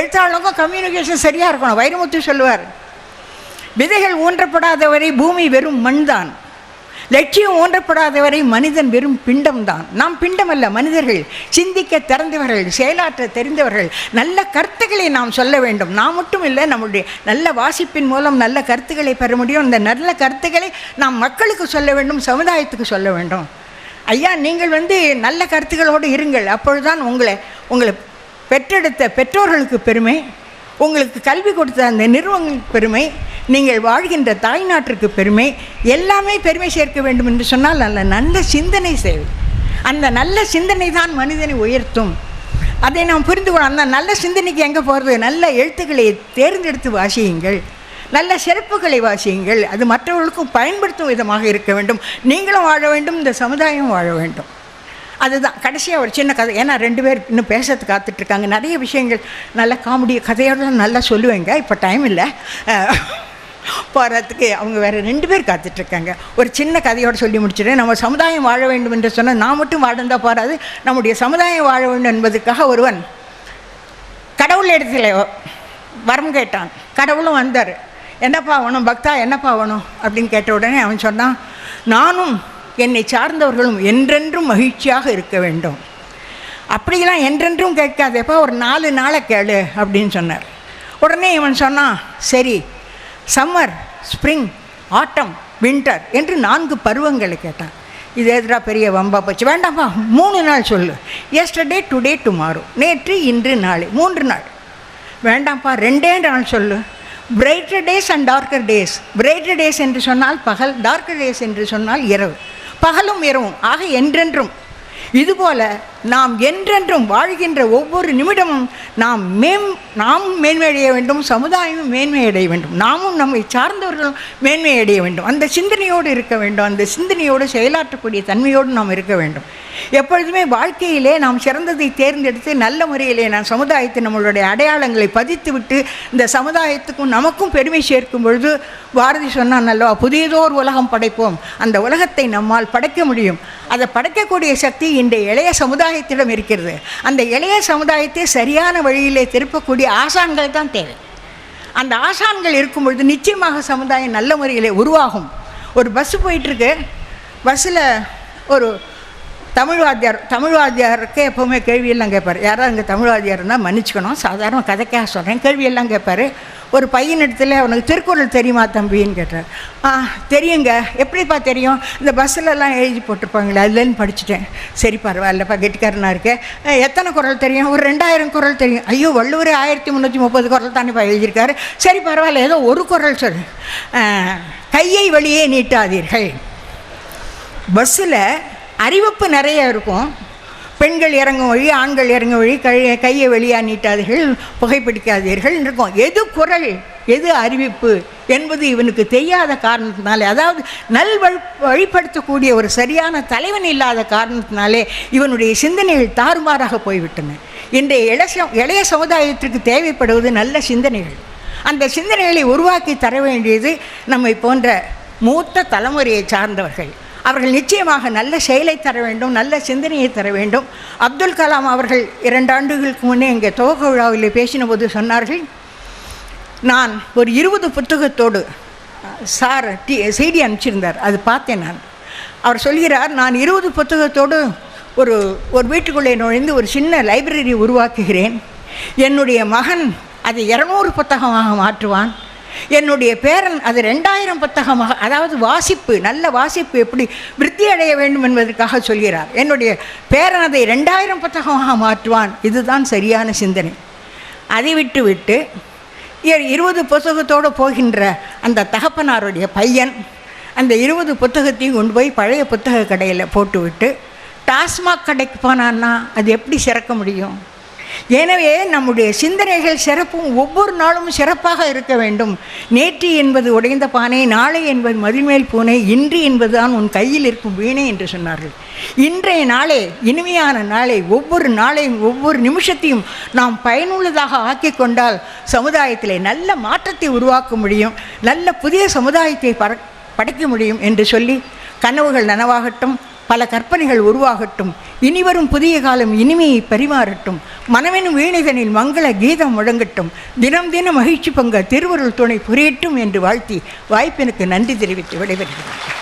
எழுத்தாளருக்கும் communication சரியாக இருக்கணும். வைரமுத்து சொல்லுவார். விதைகள் ஊன்றப்படாதவரை பூமி வெறும் மண்தான். லட்சியம் ஊன்றப்படாத வரை மனிதன் வெறும் பிண்டம்தான். நாம் பிண்டம் அல்ல மனிதர்கள். சிந்திக்க திறந்தவர்கள் செயலாற்ற தெரிந்தவர்கள். நல்ல கருத்துக்களை நாம் சொல்ல வேண்டும். நாம் மட்டும் இல்லை நம்முடைய நல்ல வாசிப்பின் மூலம் நல்ல கருத்துக்களை பெற முடியும். இந்த நல்ல கருத்துக்களை நாம் மக்களுக்கு சொல்ல வேண்டும் சமுதாயத்துக்கு சொல்ல வேண்டும். ஐயா நீங்கள் வந்து நல்ல கருத்துக்களோடு இருங்கள். அப்பொழுதுதான் உங்களை உங்களை பெற்றெடுத்த பெற்றோர்களுக்கு பெருமை உங்களுக்கு கல்வி கொடுத்த அந்த நிறுவனங்களுக்கு பெருமை நீங்கள் வாழ்கின்ற தாய்நாட்டிற்கு பெருமை எல்லாமே பெருமை சேர்க்க வேண்டும் என்று சொன்னால் நல்ல நல்ல சிந்தனை தேவை அந்த நல்ல சிந்தனை தான் மனிதனை உயர்த்தும். அதை நாம் புரிந்து கொள்ள அந்த நல்ல சிந்தனைக்கு எங்கே போகிறது நல்ல எழுத்துக்களை தேர்ந்தெடுத்து வாசியுங்கள். நல்ல சிறப்புகளை வாசியுங்கள். அது மற்றவர்களுக்கும் பயன்படுத்தும் விதமாக இருக்க வேண்டும். நீங்களும் வாழ வேண்டும் இந்த சமுதாயம் வாழ வேண்டும். அதுதான். கடைசியாக ஒரு சின்ன கதை. ஏன்னா ரெண்டு பேர் இன்னும் பேசுறதுக்கு காத்துட்ருக்காங்க. நிறைய விஷயங்கள் நல்ல காமெடி கதையோட நல்லா சொல்லுவேங்க. இப்போ டைம் இல்லை. போகிறதுக்கு அவங்க வேறு ரெண்டு பேர் காத்துட்ருக்காங்க. ஒரு சின்ன கதையோடு சொல்லி முடிச்சிடுறேன். நம்ம சமுதாயம் வாழ வேண்டும் என்று சொன்னால் நான் மட்டும் வாழ்ந்தால் போகாது நம்முடைய சமுதாயம் வாழ வேண்டும் என்பதற்காக ஒருவன் கடவுள் இடத்துல வரம் கேட்டான். கடவுளும் வந்தார். என்னப்பா வேணும் பக்தா என்னப்பா வேணும் அப்படின்னு கேட்ட உடனே அவன் சொன்னான் நானும் என்னை சார்ந்தவர்களும் என்றென்றும் மகிழ்ச்சியாக இருக்க வேண்டும். அப்படிலாம் என்றென்றும் கேட்காதேப்பா ஒரு நாலு நாளை கேளு அப்படின்னு சொன்னார். உடனே இவன் சொன்னான் சரி சம்மர் ஸ்ப்ரிங் ஆட்டம் வின்டர் என்று நான்கு பருவங்களை கேட்டான். இது எதிரா பெரிய வம்பா போச்சு? வேண்டாம்ப்பா மூணு நாள் சொல்லு. எஸ்டர்டே டுடே டுமாரோ நேற்று இன்று நாளை. மூன்று நாள். வேண்டாம்ப்பா ரெண்டே நாள் சொல்லு. Brighter days and darker days brighter days என்று சொன்னால் பகல் டார்க்கர் டேஸ் என்று சொன்னால் இரவு. பகலும் இரவும் ஆக என்றென்றும். இதுபோல நாம் என்றென்றும் வாழ்கின்ற ஒவ்வொரு நிமிடமும் நாம் மேம் நாமும் மேன்மையடைய வேண்டும் சமுதாயமும் மேன்மையடைய வேண்டும் நாமும் நம்மை சார்ந்தவர்களும் மேன்மையடைய வேண்டும். அந்த சிந்தனையோடு இருக்க வேண்டும் அந்த சிந்தனையோடு செயலாற்றக்கூடிய தன்மையோடு நாம் இருக்க வேண்டும். எப்பொழுதுமே வாழ்க்கையிலே நாம் சிறந்ததை தேர்ந்தெடுத்து நல்ல முறையிலே நாம் சமுதாயத்தை நம்மளுடைய அடையாளங்களை பதித்து விட்டு இந்த சமுதாயத்துக்கும் நமக்கும் பெருமை சேர்க்கும் பொழுது பாரதி சொன்னான் அல்லவா புதியதோர் உலகம் படைப்போம். அந்த உலகத்தை நம்மால் படைக்க முடியும். அதை படைக்கக்கூடிய சக்தி இன்றைய இளைய சமுதாயத்திடம் இருக்கிறது. அந்த இளைய சமுதாயத்தை சரியான வழியிலே திருப்பக்கூடிய ஆசான்கள் தான் தேவை. அந்த ஆசான்கள் இருக்கும் பொழுது நிச்சயமாக சமுதாயம் நல்ல முறையிலே உருவாகும். ஒரு பஸ்ஸு போயிட்டுருக்கு பஸ்ஸில் ஒரு தமிழ் வாத்தியார் தமிழ் வாத்தியாருக்கு எப்போவுமே கேள்வியெல்லாம் கேட்பார். யாராவது இங்கே தமிழ் வாத்தியார்னா மன்னிச்சுக்கணும். சாதாரண கதைக்காக சொல்கிறேன் கேள்வியெல்லாம் கேட்பார். ஒரு பையன் இடத்துல அவனுக்கு திருக்குறள் தெரியுமா தம்பின்னு கேட்டார். ஆ தெரியுங்க. எப்படிப்பா தெரியும்? இந்த பஸ்ஸிலலாம் எழுதி போட்டிருப்பாங்களே அதுலேருந்து படிச்சுட்டேன். சரி பரவாயில்லப்பா கெட்டிக்காரனாக இருக்கேன் எத்தனை குரல் தெரியும்? ஒரு ரெண்டாயிரம் குரல் தெரியும். ஐயோ வள்ளுவர் ஆயிரத்தி முந்நூற்றி முப்பது குரல் தானேப்பா எழுதியிருக்காரு. சரி பரவாயில்ல ஏதோ ஒரு குரல் சொல்லு. கையை வழியே நீட்டாதீர்கள். பஸ்ஸில் அறிவிப்பு நிறைய இருக்கும். பெண்கள் இறங்கும் வழி ஆண்கள் இறங்கும் வழி கை கையை வெளியாக நீட்டாதீர்கள் புகைப்பிடிக்காதீர்கள் இருக்கும். எது குரல் எது அறிவிப்பு என்பது இவனுக்கு தெரியாத காரணத்தினாலே அதாவது நல் வழி வழிப்படுத்தக்கூடிய ஒரு சரியான தலைவன் இல்லாத காரணத்தினாலே இவனுடைய சிந்தனைகள் தாறுமாறாக போய்விட்டன. இன்றைய இளைய இளைய சமுதாயத்திற்கு தேவைப்படுவது நல்ல சிந்தனைகள். அந்த சிந்தனைகளை உருவாக்கி தர வேண்டியது நம்மை போன்ற மூத்த தலைமுறையை சார்ந்தவர்கள். அவர்கள் நிச்சயமாக நல்ல செயலை தர வேண்டும் நல்ல சிந்தனையை தர வேண்டும். அப்துல் கலாம் அவர்கள் இரண்டு ஆண்டுகளுக்கு முன்னே இங்கே துவக்க விழாவில் பேசின போது சொன்னார்கள் நான் ஒரு இருபது புத்தகத்தோடு சார் டி செய்தி அனுப்பிச்சிருந்தார் அது பார்த்தேன் நான். அவர் சொல்கிறார் நான் இருபது புத்தகத்தோடு ஒரு ஒரு வீட்டுக்குள்ளே நுழைந்து ஒரு சின்ன லைப்ரரி உருவாக்குகிறேன். என்னுடைய மகன் அதை இரநூறு புத்தகமாக மாற்றுவான். என்னுடைய பேரன் அது ரெண்டாயிரம் புத்தகமாக அதாவது வாசிப்பு நல்ல வாசிப்பு எப்படி விருத்தி அடைய வேண்டும் என்பதற்காக சொல்கிறார். என்னுடைய பேரன் அதை ரெண்டாயிரம் புத்தகமாக மாற்றுவான். இதுதான் சரியான சிந்தனை. அதை விட்டு விட்டு இருபது புத்தகத்தோடு போகின்ற அந்த தகப்பனாருடைய பையன் அந்த இருபது புத்தகத்தையும் கொண்டு போய் பழைய புத்தக கடையில் போட்டுவிட்டு டாஸ்மாக் கடைக்கு போனான்னா அது எப்படி சிறக்க முடியும்? எனவே நம்முடைய சிந்தனைகள் சிறப்பும் ஒவ்வொரு நாளும் சிறப்பாக இருக்க வேண்டும். நேற்று என்பது உடைந்த பானை நாளை என்பது மதில்மேல் பூனை இன்று என்பதுதான் உன் கையில் இருக்கும் வீணை என்று சொன்னார்கள். இன்றைய நாளே இனிமையான நாளை ஒவ்வொரு நாளையும் ஒவ்வொரு நிமிஷத்தையும் நாம் பயனுள்ளதாக ஆக்கி கொண்டால் சமுதாயத்தில் நல்ல மாற்றத்தை உருவாக்க முடியும் நல்ல புதிய சமுதாயத்தை படைக்க முடியும் என்று சொல்லி கனவுகள் நனவாகட்டும். பல கற்பனைகள் உருவாகட்டும். இனிவரும் புதிய காலம் இனிமையை பரிமாறட்டும். மனமெனும் வீணிதனில் மங்கள கீதம் முழங்கட்டும். தினம் தினம் மகிழ்ச்சி பங்க திருவருள் துணை புரியட்டும் என்று வாழ்த்தி. வாய்ப்பினுக்கு நன்றி தெரிவித்து விடைபெறுகிறேன்.